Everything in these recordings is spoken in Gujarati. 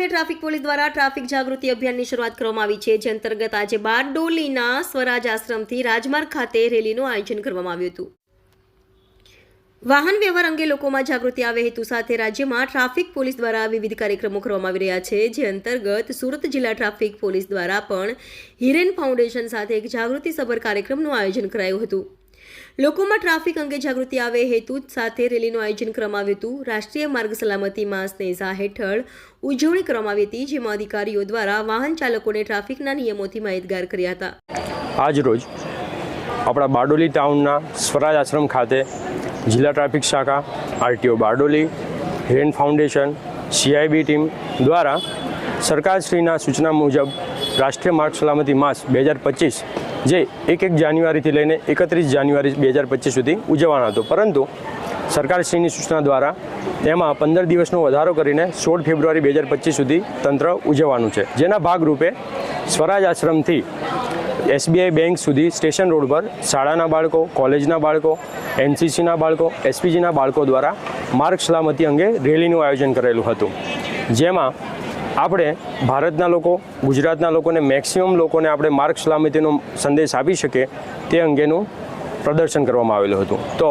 ટ્રાફિક પોલીસ દ્વારા ટ્રાફિક જાગૃતિ અભિયાનની શરૂઆત કરવામાં આવી છે, જે અંતર્ગત આજે બારડોલીના સ્વરાજ આશ્રમથી રાજમાર્ગ ખાતે રેલીનું આયોજન કરવામાં આવ્યું હતું. વાહન વ્યવહાર અંગે લોકોમાં જાગૃતિ આવે હેતુ સાથે રાજ્યમાં ટ્રાફિક પોલીસ દ્વારા વિવિધ કાર્યક્રમો કરવામાં આવી રહ્યા છે, જે અંતર્ગત સુરત જિલ્લા ટ્રાફિક પોલીસ દ્વારા પણ હિરેન ફાઉન્ડેશન સાથે એક જાગૃતિસભર કાર્યક્રમનું આયોજન કરાયું હતું. લોકોમાં ટ્રાફિક અંગે જાગૃતિ આવે હેતુ સાથે રેલીનું આયોજન કરવામાં આવ્યું હતું. રાષ્ટ્રીય માર્ગ સલામતી માસ નેઝા હેઠળ ઉજવણી કરવામાં આવી હતી, જેમાં અધિકારીઓ દ્વારા વાહન ચાલકોને ટ્રાફિકના નિયમોથી માહિતગાર કર્યા હતા. આજ રોજ આપણા બારડોલી ટાઉનના સ્વરાજ આશ્રમ ખાતે જિલ્લા ટ્રાફિક શાખા, RTO Bardoli, Hiren foundation, CIB team દ્વારા સરકારશ્રીના સૂચના મુજબ રાષ્ટ્રીય માર્ગ સલામતી માસ બે હજાર પચીસ, જે એક એક જાન્યુઆરીથી લઈને એકત્રીસ જાન્યુઆરી બે હજાર પચીસ સુધી ઉજવવાનો હતો. પરંતુ સરકારશ્રીની સૂચના દ્વારા એમાં પંદર દિવસનો વધારો કરીને સોળ ફેબ્રુઆરી બે હજાર પચીસ સુધી તંત્ર ઉજવવાનું છે. જેના ભાગરૂપે સ્વરાજ આશ્રમથી એસબીઆઈ બેંક સુધી સ્ટેશન રોડ પર શાળાના બાળકો, કોલેજના બાળકો, એનસીસીના બાળકો, એસપીજીના બાળકો દ્વારા માર્ગ સલામતી અંગે રેલીનું આયોજન કરેલું હતું. જેમાં આપણે ભારતના લોકો, ગુજરાતના લોકોને મેક્સિમમ લોકોને આપણે માર્ગ સલામતીનો સંદેશ આપી શકીએ તે અંગેનું પ્રદર્શન કરવામાં આવેલું હતું. તો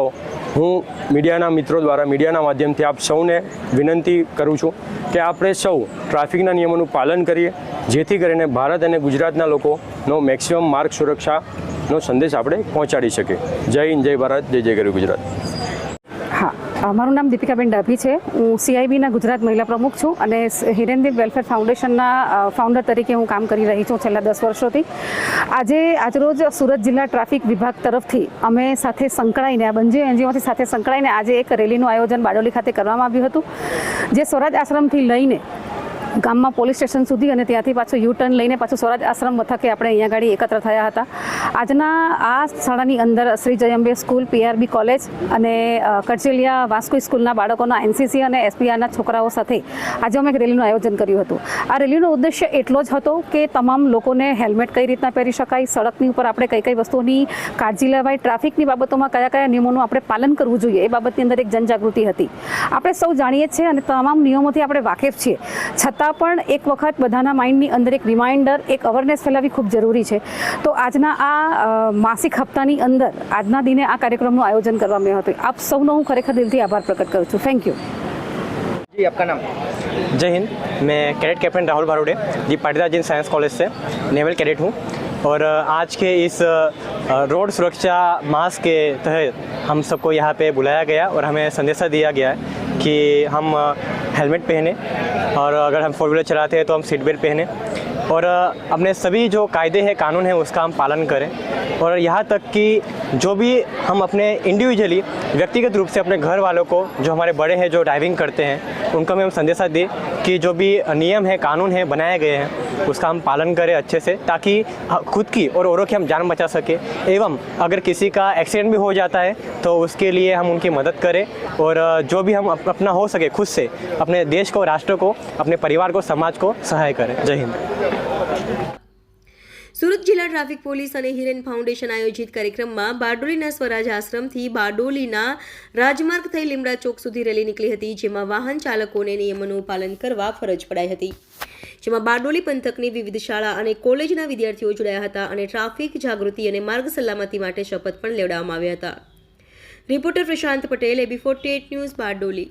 હું મીડિયાના મિત્રો દ્વારા, મીડિયાના માધ્યમથી આપ સૌને વિનંતી કરું છું કે આપણે સૌ ટ્રાફિકના નિયમોનું પાલન કરીએ, જેથી કરીને ભારત અને ગુજરાતના લોકોનો મેક્સિમમ માર્ગ સુરક્ષાનો સંદેશ આપણે પહોંચાડી શકીએ. જય હિન્દ, જય ભારત, જય જય ગરી ગુજરાત. મારું નામ દીપિકાબેન ડાભી છે. હું સીઆઈબીના ગુજરાત મહિલા પ્રમુખ છું અને હિરેનદીપ વેલફેર ફાઉન્ડેશનના ફાઉન્ડર તરીકે હું કામ કરી રહી છું છેલ્લા દસ વર્ષોથી. આજે, આજરોજ સુરત જિલ્લા ટ્રાફિક વિભાગ તરફથી અમે સાથે સંકળાઈને, આ બંને એનજીઓથી સાથે સંકળાઈને આજે એક રેલીનું આયોજન બારડોલી ખાતે કરવામાં આવ્યું હતું, જે સ્વરાજ આશ્રમથી લઈને ગામમાં પોલીસ સ્ટેશન સુધી અને ત્યાંથી પાછું યુ ટર્ન લઈને પાછું સ્વરાજ આશ્રમ મથકે આપણે અહીંયા ગાડી એકત્ર થયા હતા. આજના આ શાળાની અંદર Shri Jayambe school, PRB college અને કરચેલિયા વાસ્કો સ્કૂલના બાળકોના એનસીસી અને એસપીઆરના છોકરાઓ સાથે આજે અમે એક રેલીનું આયોજન કર્યું હતું. આ રેલીનો ઉદ્દેશ્ય એટલો જ હતો કે તમામ લોકોને હેલ્મેટ કઈ રીતના પહેરી શકાય સડકની ઉપર આપણે કઈ કઈ વસ્તુઓની કાળજી લેવાય, ટ્રાફિકની બાબતોમાં કયા કયા નિયમોનું આપણે પાલન કરવું જોઈએ એ બાબતની અંદર એક જનજાગૃતિ હતી. આપણે સૌ જાણીએ છીએ અને તમામ નિયમોથી આપણે વાકેફ છીએ. છતાં પણ એક વખત બધાના માઇન્ડની અંદર એક રિમાઇન્ડર, એક અવેરનેસ ફેલાવવી ખૂબ જરૂરી છે. તો આજના આ અ, માસિક હપ્તાની અંદર આજના દિને આ કાર્યક્રમનું આયોજન કરવામાં આવ્યું હતું આપ સૌનો હું ખરેખર દિલથી આભાર પ્રકટ કરું છું થેન્ક યુ जी आपका नाम जय हिंद मैं cadet captain Rahul Bharode ji Patidar Jain science college से नेवल कैडेट हूँ और अ, आज के इस अ, रोड सुरक्षा मास के तहत हम सबको यहाँ पे बुलाया गया और हमें संदेशा दिया गया है कि हम अ, हेलमेट पहने और अगर हम फोर व्हीलर चलाते हैं तो हम सीट बेल्ट पहने और अपने सभी जो कायदे हैं, कानून हैं, उसका हम पालन करें। और यहाँ तक कि जो भी हम अपने इंडिविजुअली व्यक्तिगत रूप से अपने घर वालों को, जो हमारे बड़े हैं, जो ड्राइविंग करते हैं, उनको भी हम संदेशा दें कि जो भी नियम है, कानून है, बनाए गए हैं उसका हम पालन करें अच्छे से ताकि ह- खुद की और औरों की हम जान बचा सके एवं अगर किसी का एक्सीडेंट भी हो जाता है तो उसके लिए हम उनकी मदद करें और अ, जो भी हम अप- अपना हो सके खुद से अपने देश को राष्ट्र को अपने परिवार को समाज को सहाय करें जय हिंद સુરત જિલ્લા ટ્રાફિક પોલીસ અને હિરેન ફાઉન્ડેશન આયોજિત કાર્યક્રમમાં બારડોલીના સ્વરાજ આશ્રમથી બારડોલીના રાજમાર્ગ થઈ લીમડા ચોક સુધી રેલી નીકળી હતી જેમાં વાહન ચાલકોને નિયમોનું પાલન કરવા ફરજ પડાઈ હતી જેમાં બારડોલી પંથકની વિવિધ શાળા અને કોલેજના વિદ્યાર્થીઓ જોડાયા હતા અને ટ્રાફિક જાગૃતિ અને માર્ગ સલામતી માટે શપથ પણ લેવડાવવામાં આવ્યા હતા. Reporter Prashant Patel, A B forty news Bardoli.